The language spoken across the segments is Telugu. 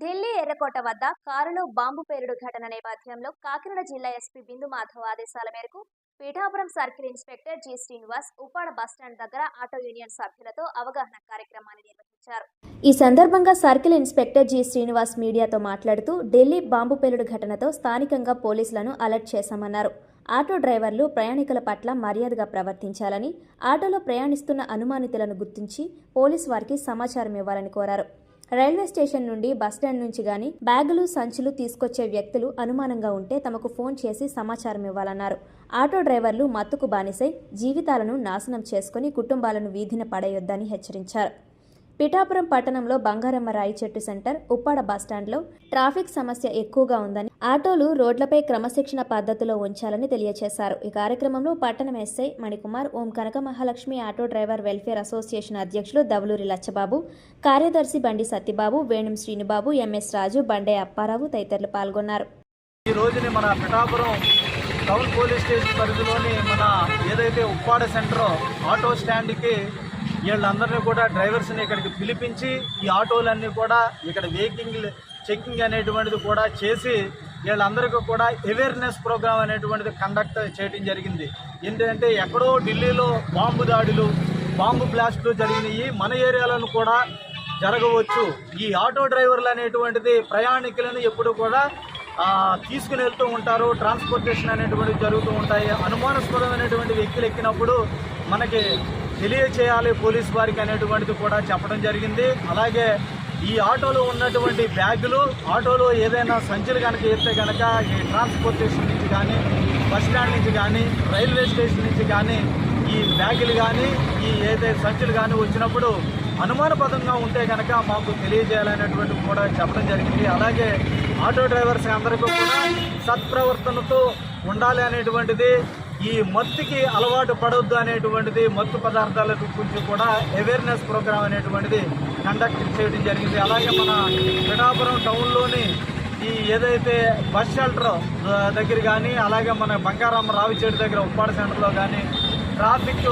ఢిల్లీ ఎర్రకోట వద్ద కారులో బాంబు పేలుడు ఘటన నేపథ్యంలో కాకినాడ జిల్లా ఎస్పీ బిందు మాధవ్ ఆదేశాల మేరకు Pithapuram circle inspector G Srinivas Uppada bus stand దగ్గర ఆటో యూనియన్ సభ్యులతో అవగాహన కార్యక్రమాన్ని నిర్వహించారు. ఈ సందర్భంగా సర్కిల్ ఇన్స్పెక్టర్ జి శ్రీనివాస్ మీడియాతో మాట్లాడుతూ ఢిల్లీ బాంబు పేలుడు ఘటనతో స్థానికంగా పోలీసులను అలర్ట్ చేశామన్నారు. ఆటో డ్రైవర్లు ప్రయాణికుల పట్ల మర్యాదగా ప్రవర్తించాలని ఆటోలో ప్రయాణిస్తున్న అనుమానితులను గుర్తించి పోలీసు వారికి సమాచారం ఇవ్వాలని కోరారు. రైల్వే స్టేషన్ నుండి బస్టాండ్ నుంచి గాని బ్యాగులు సంచులు తీసుకొచ్చే వ్యక్తులు అనుమానంగా ఉంటే తమకు ఫోన్ చేసి సమాచారం ఇవ్వాలన్నారు. ఆటో డ్రైవర్లు మత్తుకు బానిసై జీవితాలను నాశనం చేసుకుని కుటుంబాలను వీధిన పడేయొద్దని హెచ్చరించారు. పిఠాపురం పట్టణంలో బంగారమ్మ రాయి చెట్టు సెంటర్ ఉప్పాడ బస్టాండ్లో ట్రాఫిక్ సమస్య ఎక్కువగా ఉందని ఆటోలు రోడ్లపై క్రమశిక్షణ పద్ధతిలో ఉంచాలని తెలియజేశారు ఈ కార్యక్రమంలో పట్టణం SI Manikumar Om Kanaka Mahalakshmi auto driver welfare association అధ్యక్షులు దవలూరి లచ్చబాబు కార్యదర్శి బండి సత్యబాబు వేణుం శ్రీనుబాబు ఎంఎస్ రాజు బండే అప్పారావు తదితరులు పాల్గొన్నారు. ఈ రోజుని మన పిఠాపురం టౌన్ పోలీస్ స్టేషన్ పరిధిలోని మన ఏదైతే ఉప్పాడ సెంటర్ ఆటో స్టాండ్కి వీళ్ళందరినీ కూడా డ్రైవర్స్ని ఇక్కడికి పిలిపించి ఈ ఆటోలన్నీ కూడా ఇక్కడ వెహికింగ్ చెకింగ్ అనేటువంటిది కూడా చేసి వీళ్ళందరికీ కూడా అవేర్నెస్ ప్రోగ్రామ్ అనేటువంటిది కండక్ట్ చేయడం జరిగింది. ఏంటంటే ఎక్కడో ఢిల్లీలో బాంబు దాడులు బాంబు బ్లాస్టులు జరిగినాయి. మన ఏరియాలను కూడా జరగవచ్చు. ఈ ఆటో డ్రైవర్లు అనేటువంటిది ప్రయాణికులను ఎప్పుడు కూడా తీసుకుని వెళ్తూ ఉంటారు. ట్రాన్స్పోర్టేషన్ అనేటువంటివి జరుగుతూ ఉంటాయి. అనుమానాస్పదమైనటువంటి వ్యక్తులు ఎక్కినప్పుడు మనకి తెలియచేయాలి పోలీస్ వారికి అనేటువంటిది కూడా చెప్పడం జరిగింది. అలాగే ఈ ఆటోలో ఉన్నటువంటి బ్యాగులు ఆటోలో ఏదైనా సంచులు కనుక వేస్తే కనుక ఈ ట్రాన్స్పోర్టేషన్ నుంచి కానీ బస్ స్టాండ్ నుంచి కానీ రైల్వే స్టేషన్ నుంచి కానీ ఈ బ్యాగులు కానీ ఈ ఏదైతే సంచులు కానీ వచ్చినప్పుడు అనుమానపదంగా ఉంటే కనుక మాకు తెలియజేయాలనేటువంటి కూడా చెప్పడం జరిగింది. అలాగే ఆటో డ్రైవర్స్ అందరికీ కూడా సత్ప్రవర్తనతో ఉండాలి అనేటువంటిది ఈ మత్తుకి అలవాటు పడవద్దు అనేటువంటిది మత్తు పదార్థాల గురించి కూడా అవేర్నెస్ ప్రోగ్రామ్ అనేటువంటిది కండక్ట్ చేయడం జరిగింది. అలాగే మన పిఠాపురం టౌన్లోని ఈ ఏదైతే బస్ షెల్టర్ దగ్గర కానీ అలాగే మన బంగారమ్మ రావిచేడు దగ్గర ఉప్పాడ సెంటర్లో కానీ ట్రాఫిక్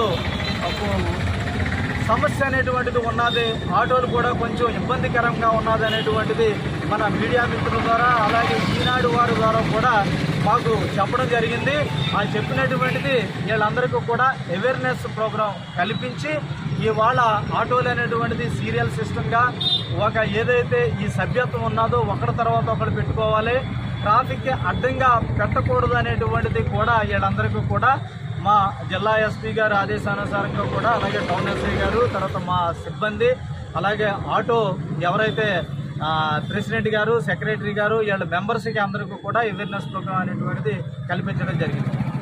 సమస్య అనేటువంటిది ఉన్నది. ఆటోలు కూడా కొంచెం ఇబ్బందికరంగా ఉన్నది అనేటువంటిది మన మీడియా మిత్రుల ద్వారా అలాగే ఈనాడు వారి ద్వారా కూడా మాకు చెప్పడం జరిగింది. ఆ చెప్పినటువంటిది వీళ్ళందరికీ కూడా అవేర్నెస్ ప్రోగ్రాం కల్పించి ఇవాళ ఆటోలు అనేటువంటిది సీరియల్ సిస్టమ్గా ఒక ఏదైతే ఈ సభ్యత్వం ఉన్నదో ఒకరి తర్వాత ఒకటి పెట్టుకోవాలి. ట్రాఫిక్కి అడ్డంగా పెట్టకూడదు అనేటువంటిది కూడా వీళ్ళందరికీ కూడా మా జిల్లా ఎస్పీ గారు ఆదేశానుసారంగా కూడా అలాగే టౌన్ ఎస్పీ గారు తర్వాత మా సిబ్బంది అలాగే ఆటో ఎవరైతే ప్రెసిడెంట్ గారు సెక్రటరీ గారు వీళ్ళ మెంబర్స్కి అందరికీ కూడా అవేర్నెస్ ప్రోగ్రామ్ అనేటువంటిది కల్పించడం జరిగింది.